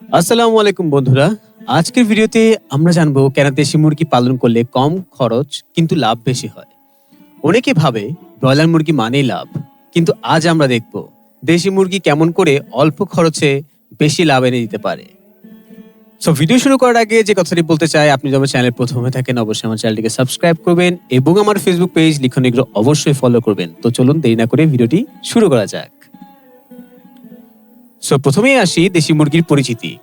আসসালামু আলাইকুম বন্ধুরা। আজকের ভিডিওতে আমরা জানব কেন দেশি মুরগি পালন করলে কম খরচ কিন্তু লাভ বেশি হয়। অনেকে ভাবে ব্রয়লার মুরগি মানেই লাভ, কিন্তু আজ আমরা দেখব দেশি মুরগি কেমন করে অল্প খরচে বেশি লাভ এনে দিতে পারে। সো ভিডিও শুরু করার আগে যে কথাটি বলতে চাই, আপনি আমার চ্যানেল প্রথমে থাকেন, অবশ্যই আমার চ্যানেলটিকে সাবস্ক্রাইব করবেন এবং আমার ফেসবুক পেজ লিখন এগুলো অবশ্যই ফলো করবেন। তো চলুন দেরি না করে ভিডিওটি শুরু করা যাক। সো প্রথমেই আসি দেশি মুরগির পরিচিতি।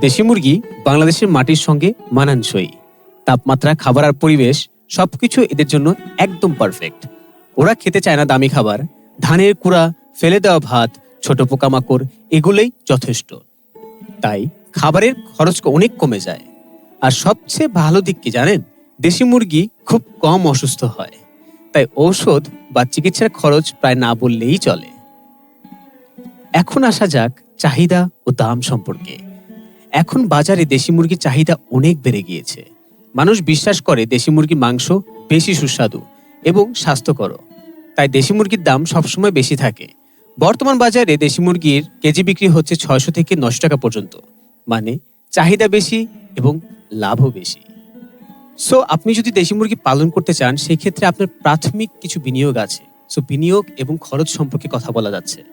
দেশি মুরগি বাংলাদেশের মাটির সঙ্গে মানানসই। তাপমাত্রা, খাবার আর পরিবেশ সবকিছু এদের জন্য একদম পারফেক্ট ওরা খেতে চায় না দামি খাবার। ধানের কুড়া, ফেলে দেওয়া ভাত, ছোট পোকামাকড়, এগুলোই যথেষ্ট। তাই খাবারের খরচ অনেক কমে যায়। আর সবচেয়ে ভালো দিক কি জানেন? দেশি মুরগি খুব কম অসুস্থ হয়। তাই ঔষধ বা চিকিৎসার খরচ প্রায় না বললেই চলে। এখন আসা যাক চাহিদা ও দাম সম্পর্কে। এখন বাজারে দেশি মুরগির চাহিদা অনেক বেড়ে গিয়েছে। মানুষ বিশ্বাস করে দেশি মুরগির মাংস বেশি সুস্বাদু এবং স্বাস্থ্যকর। তাই দেশি মুরগির দাম সবসময় বেশি থাকে। বর্তমান বাজারে দেশি মুরগির কেজি বিক্রি হচ্ছে ছয়শো থেকে নশো টাকা পর্যন্ত। মানে চাহিদা বেশি এবং লাভও বেশি। সো, আপনি যদি দেশি মুরগি পালন করতে চান সেই ক্ষেত্রে আপনার প্রাথমিক কিছু বিনিয়োগ আছে। সো, বিনিয়োগ এবং খরচ সম্পর্কে কথা বলা যাচ্ছে।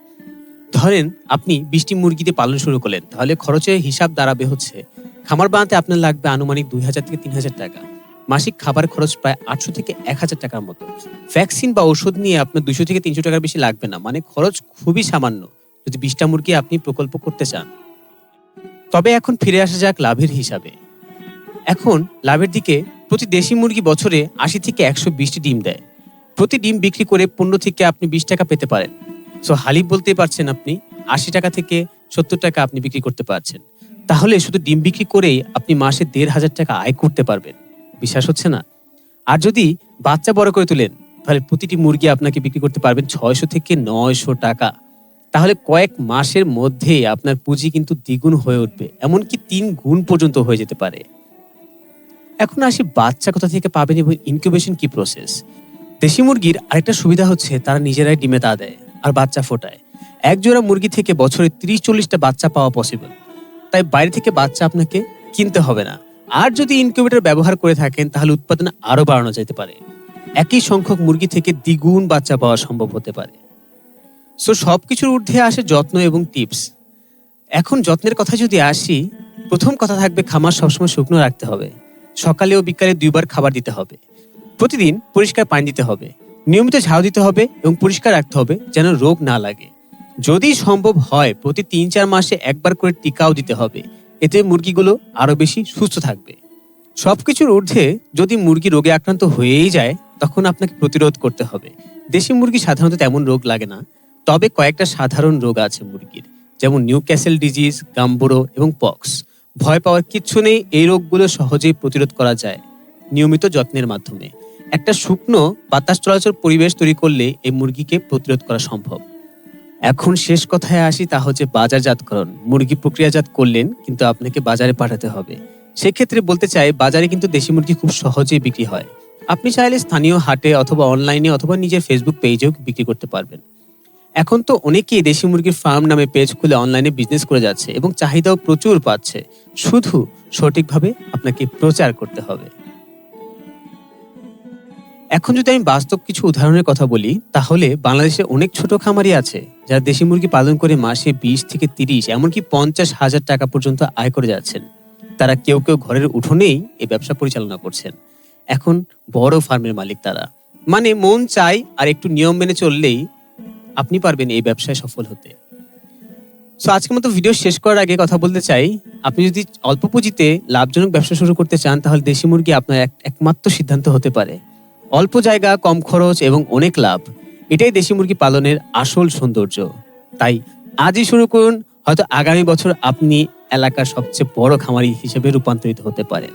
ধরেন আপনি বৃষ্টি মুরগিতে পালন শুরু করলেন, তাহলে খরচের হিসাব দাঁড়াবে হচ্ছে। খামার বানাতে আপনার লাগবে আনুমানিক দুই হাজার থেকে তিন হাজার টাকা। মাসিক খাবার খরচ প্রায় আটশো থেকে এক হাজার টাকার মতো। ভ্যাকসিন বা ওষুধ নিয়ে আপনার দুশো থেকে তিনশো টাকার বেশি লাগবে না মানে খরচ খুবই সামান্য। যদি বিশটা মুরগি আপনি প্রকল্প করতে চান। তবে এখন ফিরে আসা যাক লাভের হিসাবে। এখন লাভের দিকে প্রতি দেশি মুরগি বছরে আশি থেকে একশো বিশটি ডিম দেয়। প্রতি ডিম বিক্রি করে পনেরো থেকে আপনি বিশ টাকা পেতে পারেন। সো হালিফ বলতে পারছেন আপনি, আশি টাকা থেকে সত্তর টাকা আপনি বিক্রি করতে পারছেন। তাহলে শুধু ডিম বিক্রি করেই আপনি মাসে দেড় হাজার টাকা আয় করতে পারবেন। বিশ্বাস হচ্ছে না? আর যদি বাচ্চা বড় করে তুলেন, তাহলে প্রতিটি মুরগি আপনাকে বিক্রি করতে পারবেন ছয়শো থেকে নয়শো টাকা। তাহলে কয়েক মাসের মধ্যে আপনার পুঁজি কিন্তু দ্বিগুণ হয়ে উঠবে, এমনকি তিন গুণ পর্যন্ত হয়ে যেতে পারে। এখন আসি বাচ্চা কোথা থেকে পাবেন এবং ইনকিউবেশন কি প্রসেস দেশি মুরগির আরেকটা সুবিধা হচ্ছে তারা নিজেরাই ডিমে তা দেয়। আর বাচ্চা ফোটায়। এক জোড়া মুরগি থেকে বছরে ত্রিশ, চল্লিশটা বাচ্চা পাওয়া পসিবল তাই বাইরে থেকে বাচ্চা আপনাকে কিনতে হবে না। আর যদি ইনকিউবেটর ব্যবহার করে থাকেন, তাহলে উৎপাদন আরও বাড়ানো যেতে পারে। একই সংখ্যক মুরগি থেকে দ্বিগুণ বাচ্চা পাওয়া সম্ভব হতে পারে। সো সব কিছুর ঊর্ধ্বে আসে যত্ন এবং টিপস এখন যত্নের কথা যদি আসি, প্রথম কথা থাকবে খামার সবসময় শুকনো রাখতে হবে। সকালে ও বিকালে দুইবার খাবার দিতে হবে। প্রতিদিন পরিষ্কার পানি দিতে হবে। নিয়মিত ঝাড়ু দিতে হবে এবং পরিষ্কার রাখতে হবে যেন রোগ না লাগে। যদি সম্ভব হয়, প্রতি তিন চার মাসে একবার করে টিকাও দিতে হবে। এতে মুরগিগুলো আরও বেশি সুস্থ থাকবে। সবকিছুর ঊর্ধ্বে যদি মুরগি রোগে আক্রান্ত হয়েই যায়, তখন আপনাকে প্রতিরোধ করতে হবে। দেশি মুরগি সাধারণত তেমন রোগ লাগে না। তবে কয়েকটা সাধারণ রোগ আছে মুরগির, যেমন নিউ ক্যাসেল ডিজিজ, গাম্বুরো এবং পক্স। ভয় পাওয়ার কিচ্ছু নেই, এই রোগগুলো সহজেই প্রতিরোধ করা যায় নিয়মিত যত্নের মাধ্যমে। একটা শুকনো বাতাস চলাচল পরিবেশ তৈরি করলে এই মুরগিকে প্রতিরোধ করা সম্ভব। এখন শেষ কথায় আসি, তা হচ্ছে বাজারজাতকরণ। মুরগি প্রক্রিয়াজাত করলেন, কিন্তু আপনাকে বাজারে পাঠাতে হবে। সেক্ষেত্রে বলতে চাই, বাজারে কিন্তু দেশি মুরগি খুব সহজেই বিক্রি হয়। আপনি চাইলে স্থানীয় হাটে অথবা অনলাইনে অথবা নিজের ফেসবুক পেজেও বিক্রি করতে পারবেন। এখন তো অনেকেই দেশি মুরগির ফার্ম নামে পেজ খুলে অনলাইনে বিজনেস করে যাচ্ছে এবং চাহিদাও প্রচুর পাচ্ছে। শুধু সঠিকভাবে আপনাকে প্রচার করতে হবে। এখন যদি আমি বাস্তব কিছু উদাহরণের কথা বলি, তাহলে বাংলাদেশে অনেক ছোট খামারি আছে, যারা দেশি মুরগি পালন করে মাসে বিশ থেকে তিরিশ, এমনকি পঞ্চাশ হাজার টাকা পর্যন্ত আয় করে যাচ্ছেন। তারা কেউ কেউ ঘরের উঠোনেই এই ব্যবসা পরিচালনা করছেন। এখন বড় ফার্মের মালিক তারা। মানে মন চাই আর একটু নিয়ম মেনে চললেই আপনি পারবেন এই ব্যবসায় সফল হতে। সো আজকের মতো ভিডিও শেষ করার আগে কথা বলতে চাই, আপনি যদি অল্প পুঁজিতে লাভজনক ব্যবসা শুরু করতে চান, তাহলে দেশি মুরগি আপনার একমাত্র সিদ্ধান্ত হতে পারে। অল্প জায়গা, কম খরচ এবং অনেক লাভ। এটাই দেশি মুরগি পালনের আসল সৌন্দর্য। তাই আজই শুরু করুন, হয়তো আগামী বছর আপনি এলাকার সবচেয়ে বড় খামারি হিসেবে রূপান্তরিত হতে পারেন।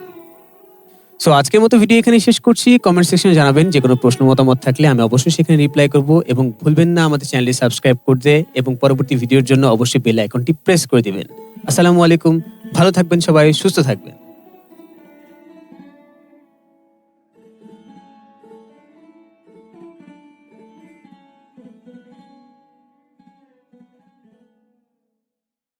সো আজকের মতো ভিডিও এখানে শেষ করছি। কমেন্ট সেকশনে জানাবেন যে কোনো প্রশ্ন, মতামত থাকলে আমি অবশ্যই সেখানে রিপ্লাই করব এবং ভুলবেন না আমাদের চ্যানেলটি সাবস্ক্রাইব করতে এবং পরবর্তী ভিডিওর জন্য অবশ্যই বেল আইকনটি প্রেস করে দিবেন। আসসালামু আলাইকুম। ভালো থাকবেন সবাই, সুস্থ থাকবেন।